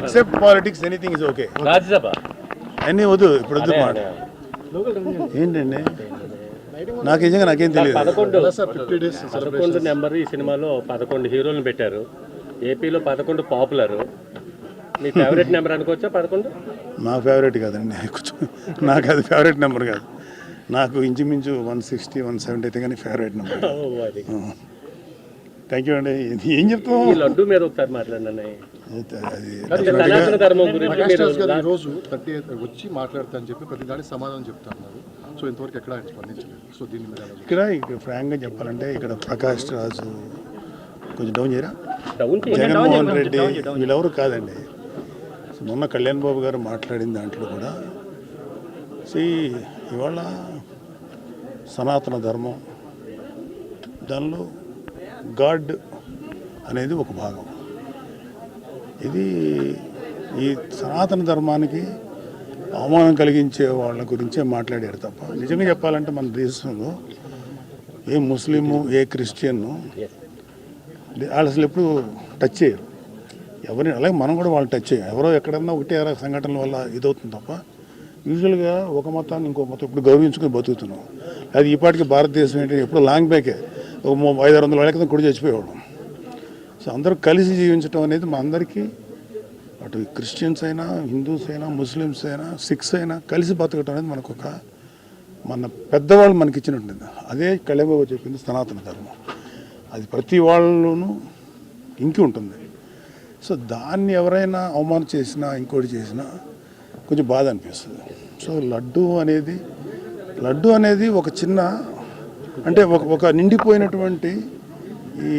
Except politics anything is okay Rajya Sabha? అన్నీ వద్దు ఇప్పుడు వద్దు మాట. ఏంటండి? నాకు నిజంగా నాకేం తెలియదు. పదకొండు. పదకొండు నెంబర్ ఈ సినిమాలో పదకొండు హీరోలను పెట్టారు. ఏపీలో పదకొండు పాపులర్. మీ ఫేవరెట్ నెంబర్ అనుకోవచ్చా పదకొండు? నా ఫేవరెట్ కాదండి. నాకు అది ఫేవరెట్ నెంబర్ కాదు. నాకు ఇంచుమించు వన్ సిక్స్టీ వన్ సెవెంటీ అయితే కానీ ఫేవరెట్ నెంబర్ థ్యాంక్ యూ అండి. ఏం చెప్తాం ఈ లడ్డు మీద ఒకసారి అంటే సనాతన ధర్మం గురించి ప్రకాష్ మీరు రాజ్ థర్టీ వచ్చి మాట్లాడతా అని చెప్పి ప్రతి దానికి సమాధానం చెప్తున్నారు సో ఇంతవరకు ఎక్కడ ఆయన స్పందించలేదు. సో దీని మీద? ఇక్కడ ఇక్కడ ఫ్రాంక్గా చెప్పాలంటే ఇక్కడ ప్రకాష్ రాజు కొంచెం డౌన్ చేయరా? డౌన్ జగన్మోహన్ రెడ్డి వీళ్ళెవరు కాదండి. మొన్న కళ్యాణ్ బాబు గారు మాట్లాడిన దాంట్లో కూడా సి ఇవాళ సనాతన ధర్మం దానిలో గాడ్ అనేది ఒక భాగం. ఇది ఈ సనాతన ధర్మానికి అవమానం కలిగించే వాళ్ళ గురించే మాట్లాడారు తప్ప. నిజంగా చెప్పాలంటే మన దేశంలో ఏ ముస్లిము ఏ క్రిస్టియన్ను వాళ్ళు అసలు ఎప్పుడు టచ్ చేయరు. ఎవరిని అలాగే మనం కూడా వాళ్ళు టచ్ చేయం. ఎవరో ఎక్కడన్నా ఒకటే సంఘటనల వల్ల ఇదవుతుంది తప్ప యూజువల్గా ఒక మతాన్ని ఇంకో మతం ఇప్పుడు గౌరవించుకుని బతుకుతున్నాం. అది ఈ పాటికి భారతదేశం ఏంటంటే ఎప్పుడు లాంగ్ బ్యాకే. ఐదు ఆరు వందల ఏళ్ళ క్రితం కూడా చచ్చిపోయేవాళ్ళం. సో అందరూ కలిసి జీవించడం అనేది మా అందరికీ అటు క్రిస్టియన్స్ అయినా హిందూస్ అయినా ముస్లిమ్స్ అయినా సిక్స్ అయినా కలిసి బతకటం అనేది మనకు ఒక మన పెద్దవాళ్ళు మనకి ఇచ్చినట్టుంది అదే కళ్యాణబాబు చెప్పింది సనాతన ధర్మం. అది ప్రతి వాళ్ళలోనూ ఇంకి ఉంటుంది. సో దాన్ని ఎవరైనా అవమానం చేసినా ఇంకోటి చేసినా కొంచెం బాధ అనిపిస్తుంది. సో లడ్డు అనేది లడ్డు అనేది ఒక చిన్న అంటే ఒక ఒక నిండిపోయినటువంటి ఈ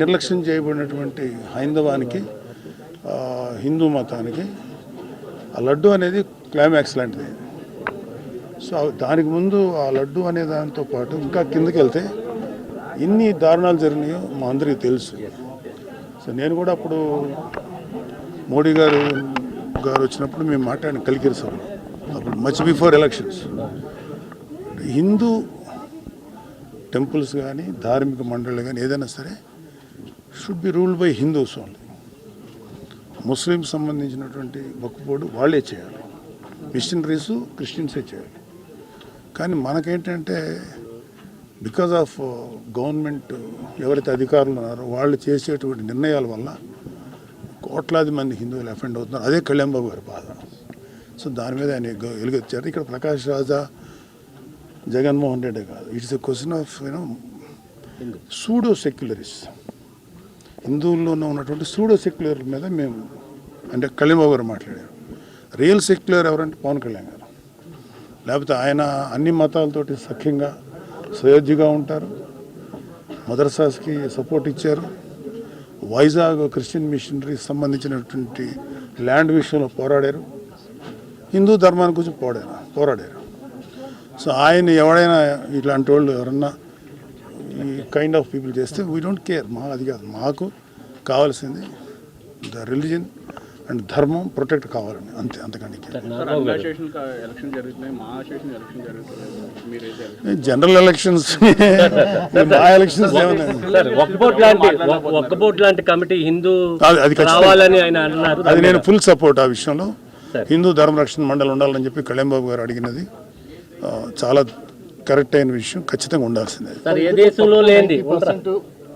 నిర్లక్ష్యం చేయబడినటువంటి హైందవానికి హిందూ మతానికి ఆ లడ్డు అనేది క్లైమాక్స్ లాంటిది. సో దానికి ముందు ఆ లడ్డు అనే దాంతో పాటు ఇంకా కిందకి వెళ్తే ఎన్ని దారుణాలు జరిగినాయో మా అందరికీ తెలుసు. సో నేను కూడా అప్పుడు మోడీ గారు గారు వచ్చినప్పుడు మేము మాట్లాడిన కలికిరి సభలో. అప్పుడు much before elections Hindu temples కానీ ధార్మిక మండళ్ళు కానీ ఏదైనా సరే should be ruled by Hindus only Muslim సంబంధించినటువంటి మొక్కుపోడు వాళ్ళే చేయాలి. మిషనరీస్ క్రిస్టియన్సే చేయాలి. కానీ మనకేంటంటే బికాజ్ ఆఫ్ గవర్నమెంట్ ఎవరైతే అధికారులు ఉన్నారో వాళ్ళు చేసేటువంటి నిర్ణయాల వల్ల కోట్లాది మంది హిందువులు అఫెండ్ అవుతున్నారు. అదే కళ్యాణ్ బాబు గారి బాధ. సో దాని మీద ఆయన గ- ఇక్కడ ప్రకాష్ రాజా జగన్మోహన్ రెడ్డి కాదు. It's a question of you know pseudo secularist హిందువుల్లోనే ఉన్నటువంటి సూడో సెక్యులర్ మీద మేము అంటే కళింబాబు గారు మాట్లాడారు. రియల్ సెక్యులర్ ఎవరంటే పవన్ కళ్యాణ్ గారు. లేకపోతే ఆయన అన్ని మతాలతోటి సఖ్యంగా సయోధ్యగా ఉంటారు. మదర్సాస్కి సపోర్ట్ ఇచ్చారు. వైజాగ్ క్రిస్టియన్ మిషనరీకి సంబంధించినటువంటి ల్యాండ్ విషయంలో పోరాడారు. హిందూ ధర్మాన్ని గురించి పోరాడారు పోరాడారు. సో ఆయన ఎవడైనా ఇట్లాంటి వాళ్ళు ఎవరన్నా ఈ కైండ్ ఆఫ్ పీపుల్ చేస్తే వీ డోంట్ కేర్ మా అది కాదు. మాకు కావాల్సింది the religion and dharmam protect కావాలని. అంతే అంతకంటే జనరల్ ఎలక్షన్స్ మా ఎలక్షన్స్ లాంటి కమిటీ హిందూ అది- అది నేను ఫుల్ సపోర్ట్ ఆ విషయంలో. హిందూ ధర్మ రక్షణ మండలి ఉండాలని చెప్పి కళ్యాణ్ బాబు గారు అడిగినది. చాలా కరెక్ట్ అయిన విషయం ఖచ్చితంగా ఉండాల్సిందే. ఏ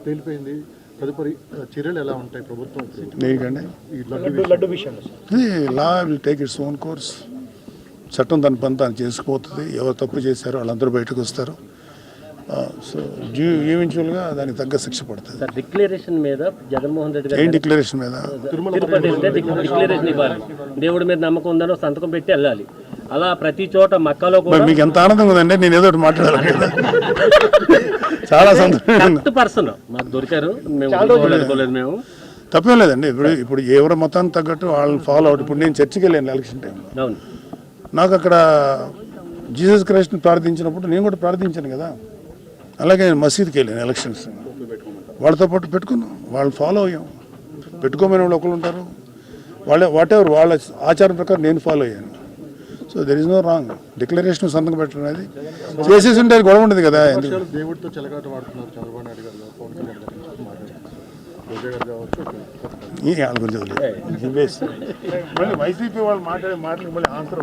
తేలిపోయింది తదుపరి చర్యలు ఎలా ఉంటాయి ప్రభుత్వం law will take its own course. చట్టం దాని పని తాను చేసుకుపోతుంది. ఎవరు తప్పు చేశారో వాళ్ళందరూ బయటకు వస్తారు. సో ఈవెన్చువల్గా దానికి తగ్గ శిక్ష పడుతుంది. సార్ డిక్లరేషన్ మీద జగన్మోహన్ రెడ్డి ఏం గారు డిక్లరేషన్ మీద ఇవ్వాలి. దేవుడి మీద నమ్మకం ఉందని సంతకం పెట్టి వెళ్ళాలి. అలా ప్రతి చోట మక్కాలో కూడా మీకు ఎంత ఆనందంగా ఉందండి? నేను ఏదో ఒకటి మాట్లాడాలి. కదా చాలా సంతోషం పర్సన్. మాకు దొరికారు. మేము తప్పేం లేదండి. ఇప్పుడు ఇప్పుడు ఎవరి మతానికి తగ్గట్టు వాళ్ళని ఫాలో అవుట్. ఇప్పుడు నేను చర్చికి వెళ్ళాను ఎలక్షన్ టైంలో నాకు అక్కడ జీసస్ క్రైస్ట్ని ప్రార్థించినప్పుడు నేను కూడా ప్రార్థించాను కదా. అలాగే నేను మసీద్కి వెళ్ళాను ఎలక్షన్స్ వాళ్ళతో పాటు పెట్టుకున్నాం. వాళ్ళు ఫాలో అయ్యాం. పెట్టుకోమని వాళ్ళు ఒకరు ఉంటారు. వాళ్ళ వాట్ ఎవర్ వాళ్ళ ఆచారం ప్రకారం నేను ఫాలో అయ్యాను. So there is no wrong declaration సంతకం పెట్టడం అనేది చేసేసి ఉంటే అది గొడవ ఉండదు కదా ఎందుకు దేవుడితో చెలగాట వాడుతున్నారు చంద్రబాబు నాయుడు గారు గురించి వేస్ట్. మళ్ళీ వైసీపీ వాళ్ళు మాట్లాడే మాటలు మళ్ళీ ఆన్సర్